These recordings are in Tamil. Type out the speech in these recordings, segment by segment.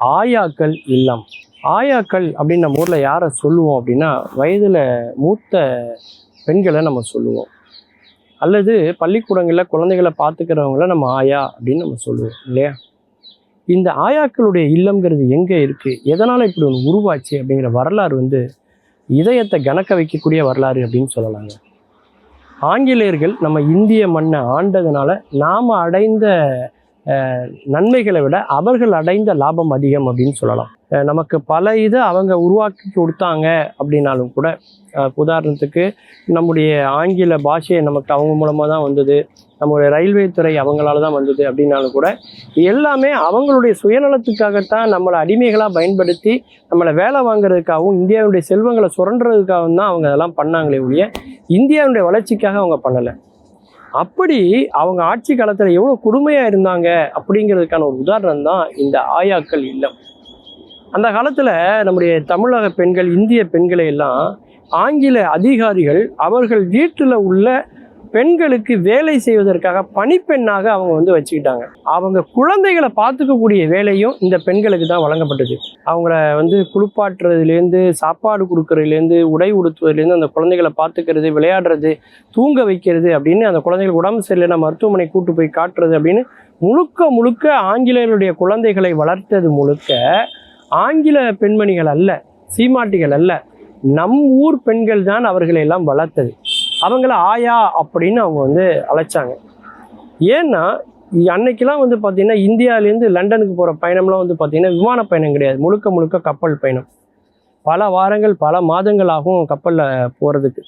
ஆயாக்கள் இல்லம். ஆயாக்கள் அப்படின்னு நம்ம ஊரில் யாரை சொல்லுவோம் அப்படின்னா வயதில் மூத்த பெண்களை நம்ம சொல்லுவோம். அல்லது பள்ளிக்கூடங்களில் குழந்தைகளை பார்த்துக்கிறவங்கள நம்ம ஆயா அப்படின்னு நம்ம சொல்லுவோம் இல்லையா? இந்த ஆயாக்களுடைய இல்லம்ங்கிறது எங்கே இருக்குது எதனால் இப்படி ஒன்று உருவாச்சு அப்படிங்கிற வரலாறு வந்து இதயத்தை கணக்க வைக்கக்கூடிய வரலாறு அப்படின்னு சொல்லலாங்க. ஆங்கிலேயர்கள் நம்ம இந்திய மண்ணை ஆண்டதுனால நாம் அடைந்த நன்மைகளை விட அவர்கள் அடைந்த லாபம் அதிகம் அப்படின்னு சொல்லலாம். நமக்கு பல இதை அவங்க உருவாக்கி கொடுத்தாங்க அப்படின்னாலும் கூட உதாரணத்துக்கு நம்முடைய ஆங்கில பாஷையை நமக்கு அவங்க மூலமாக தான் வந்தது. நம்முடைய ரயில்வே துறை அவங்களால தான் வந்தது அப்படின்னாலும் கூட எல்லாமே அவங்களுடைய சுயநலத்துக்காகத்தான் நம்மளை அடிமைகளாக பயன்படுத்தி நம்மளை வேலை வாங்குறதுக்காகவும் இந்தியாவுடைய செல்வங்களை சுரண்டுறதுக்காகவும் தான் அவங்க அதெல்லாம் பண்ணாங்களே ஒழிய இந்தியாவுடைய வளர்ச்சிக்காக அவங்க பண்ணலை. அப்படி அவங்க ஆட்சி காலத்தில் எவ்வளோ கொடுமையாக இருந்தாங்க அப்படிங்கிறதுக்கான ஒரு உதாரணம் தான் இந்த ஆயாக்கள் இல்லம். அந்த காலத்தில் நம்முடைய தமிழக பெண்கள் இந்திய பெண்களை எல்லாம் ஆங்கில அதிகாரிகள் அவர்கள் வீட்டில் உள்ள பெண்களுக்கு வேலை செய்வதற்காக பணிப்பெண்ணாக அவங்க வந்து வச்சுக்கிட்டாங்க. அவங்க குழந்தைகளை பார்த்துக்கக்கூடிய வேலையும் இந்த பெண்களுக்கு தான் வழங்கப்பட்டது. அவங்கள வந்து குளிப்பாட்டுறதுலேருந்து சாப்பாடு கொடுக்கறதுலேருந்து உடை உடுத்துவதுலேருந்து அந்த குழந்தைகளை பார்த்துக்கிறது விளையாடுறது தூங்க வைக்கிறது அப்படின்னு அந்த குழந்தைகள் உடம்பு சரியில்லைன்னா மருத்துவமனை கூட்டு போய் காட்டுறது அப்படின்னு முழுக்க முழுக்க ஆங்கிலேயருடைய குழந்தைகளை வளர்த்தது முழுக்க ஆங்கில பெண்மணிகள் அல்ல சீமாட்டிகள் அல்ல நம் ஊர் பெண்கள் தான் அவர்களை எல்லாம் வளர்த்தது. அவங்கள ஆயா அப்படின்னு அவங்க வந்து அழைச்சாங்க. ஏன்னா அன்னைக்கெல்லாம் வந்து பார்த்திங்கன்னா இந்தியாவிலேருந்து லண்டனுக்கு போகிற பயணம்லாம் வந்து பார்த்தீங்கன்னா விமான பயணம் கிடையாது. முழுக்க முழுக்க கப்பல் பயணம். பல வாரங்கள் பல மாதங்கள் ஆகும் கப்பலில் போகிறதுக்கு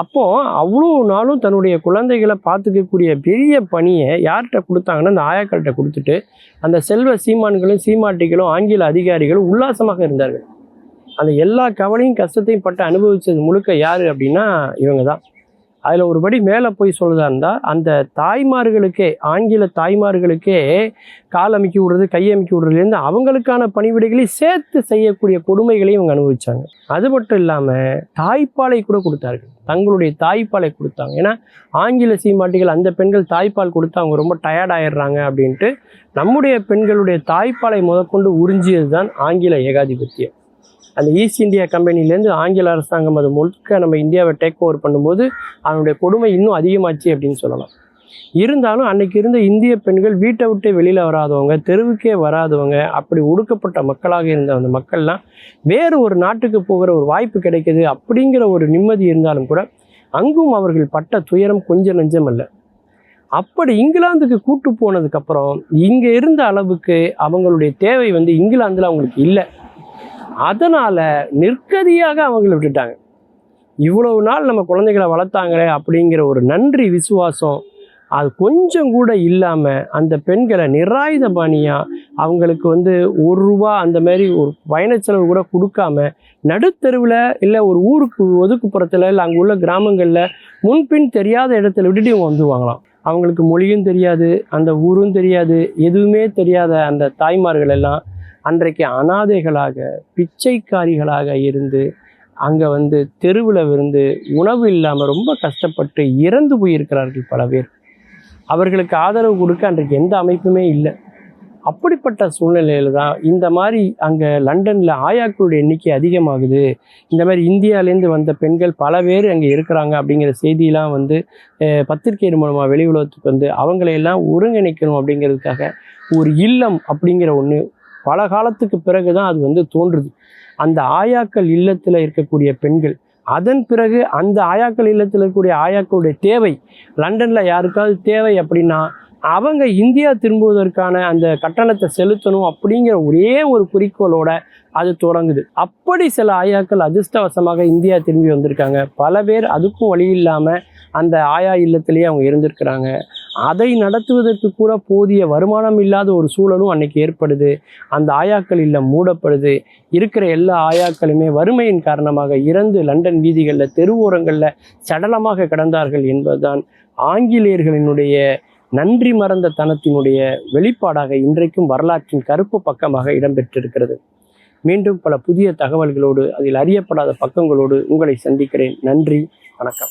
அப்போது அவ்வளோ நாளும் தன்னுடைய குழந்தைகளை பார்த்துக்கக்கூடிய பெரிய பணியை யார்கிட்ட கொடுத்தாங்கன்னா அந்த ஆயாக்கள்கிட்ட கொடுத்துட்டு அந்த செல்வ சீமான்களும் சீமாட்டிகளும் ஆங்கில அதிகாரிகளும் உல்லாசமாக இருந்தார்கள். அந்த எல்லா கவலையும் கஷ்டத்தையும் பட்டு அனுபவித்தது முழுக்க யார் அப்படின்னா இவங்க தான் அதில் ஒருபடி மேலே போய் சொல்லுதா இருந்தால் அந்த தாய்மார்களுக்கே ஆங்கில தாய்மார்களுக்கே கால் அமைக்கி விடுறது கை அமைக்கி விடுறதுலேருந்து அவங்களுக்கான பணிவிடைகளையும் சேர்த்து செய்யக்கூடிய கொடுமைகளையும் இவங்க அனுபவிச்சாங்க. அது மட்டும் இல்லாமல் தாய்ப்பாலை கூட கொடுத்தார்கள். தங்களுடைய தாய்ப்பாலை கொடுத்தாங்க. ஏன்னா ஆங்கில சீமாட்டிகள் அந்த பெண்கள் தாய்ப்பால் கொடுத்து அவங்க ரொம்ப டயர்ட் ஆயிடுறாங்க அப்படின்ட்டு நம்முடைய பெண்களுடைய தாய்ப்பாலை முதற்கொண்டு உறிஞ்சியது தான் ஆங்கில ஏகாதிபத்தியம். அந்த ஈஸ்ட் இந்தியா கம்பெனிலேருந்து ஆங்கில அரசாங்கம் அது முழுக்க நம்ம இந்தியாவை டேக் ஓவர் பண்ணும்போது அதனுடைய கொடுமை இன்னும் அதிகமாச்சு அப்படின்னு சொல்லலாம். இருந்தாலும் அன்னைக்கு இருந்த இந்திய பெண்கள் வீட்டை விட்டு வெளியில் வராதவங்க தெருவுக்கே வராதவங்க அப்படி ஒடுக்கப்பட்ட மக்களாக இருந்த அந்த மக்கள்லாம் வேறு ஒரு நாட்டுக்கு போகிற ஒரு வாய்ப்பு கிடைக்கிது அப்படிங்கிற ஒரு நிம்மதி இருந்தாலும் கூட அங்கும் அவர்கள் பட்ட துயரம் கொஞ்சம் நெஞ்சம் அல்ல. அப்படி இங்கிலாந்துக்கு கூட்டு போனதுக்கப்புறம் இங்கே இருந்த அளவுக்கு அவங்களுடைய தேவை வந்து இங்கிலாந்தில் அவங்களுக்கு இல்லை. அதனால் நிற்கதியாக அவங்கள விட்டுட்டாங்க. இவ்வளவு நாள் நம்ம குழந்தைகளை வளர்த்தாங்களே அப்படிங்கிற ஒரு நன்றி விசுவாசம் அது கொஞ்சம் கூட இல்லாமல் அந்த பெண்களை நிராயுத பாணியாக அவங்களுக்கு வந்து ஒரு ரூபா அந்த மாதிரி ஒரு பயணச்செலவு கூட கொடுக்காம நடுத்தெருவில் இல்லை ஒரு ஊருக்கு ஒதுக்குப்புறத்தில் இல்லை அங்கே உள்ள கிராமங்களில் முன்பின் தெரியாத இடத்துல விட்டுட்டு இவங்க வந்துவாங்களாம் அவங்களுக்கு மொழியும் தெரியாது அந்த ஊரும் தெரியாது எதுவுமே தெரியாத அந்த தாய்மார்கள் எல்லாம் அன்றைக்கு அனாதைகளாக பிச்சைக்காரிகளாக இருந்து அங்கே வந்து தெருவில் இருந்து உணவு இல்லாமல் ரொம்ப கஷ்டப்பட்டு இறந்து போயிருக்கிறார்கள் பல பேர். அவர்களுக்கு ஆதரவு கொடுக்க அன்றைக்கு எந்த அமைப்புமே இல்லை. அப்படிப்பட்ட சூழ்நிலையில் தான் இந்த மாதிரி அங்கே லண்டனில் ஆயாக்களுடைய எண்ணிக்கை அதிகமாகுது. இந்த மாதிரி இந்தியாவிலேருந்து வந்த பெண்கள் பல பேர் அங்கே இருக்கிறாங்க அப்படிங்கிற செய்தியெல்லாம் வந்து பத்திரிகை மூலமாக வெளி உலகத்துக்கு வந்து அவங்களையெல்லாம் ஒருங்கிணைக்கணும் அப்படிங்கிறதுக்காக ஒரு இல்லம் அப்படிங்கிற ஒன்று பல காலத்துக்கு பிறகு தான் அது வந்து தோன்றுது. அந்த ஆயாக்கள் இல்லத்தில் இருக்கக்கூடிய பெண்கள் அதன் பிறகு அந்த ஆயாக்கள் இல்லத்தில் இருக்கக்கூடிய ஆயாக்களுடைய தேவை லண்டனில் யாருக்காவது தேவை அப்படின்னா அவங்க இந்தியா திரும்புவதற்கான அந்த கட்டணத்தை செலுத்தணும் அப்படிங்கிற ஒரே ஒரு குறிக்கோளோட அது தொடங்குது. அப்படி சில ஆயாக்கள் அதிர்ஷ்டவசமாக இந்தியா திரும்பி வந்திருக்காங்க. பல பேர் அதுக்கும் வழி இல்லாமல் அந்த ஆயா இல்லத்திலேயே அவங்க இருந்திருக்கிறாங்க. அதை நடத்துவதற்கு கூட போதிய வருமானம் இல்லாத ஒரு சூழலும் அன்னைக்கு ஏற்படுது. அந்த ஆயாக்கள் இல்லம் மூடப்படுது. இருக்கிற எல்லா ஆயாக்களுமே வறுமையின் காரணமாக இறந்து லண்டன் வீதிகளில் தெருவோரங்களில் சடலமாக கிடந்தார்கள் என்பதுதான் ஆங்கிலேயர்களினுடைய நன்றி மறந்த தனத்தினுடைய வெளிப்பாடாக இன்றைக்கும் வரலாற்றின் கருப்பு பக்கமாக இடம்பெற்றிருக்கிறது. மீண்டும் பல புதிய தகவல்களோடு அதில் அறியப்படாத பக்கங்களோடு உங்களை சந்திக்கிறேன். நன்றி வணக்கம்.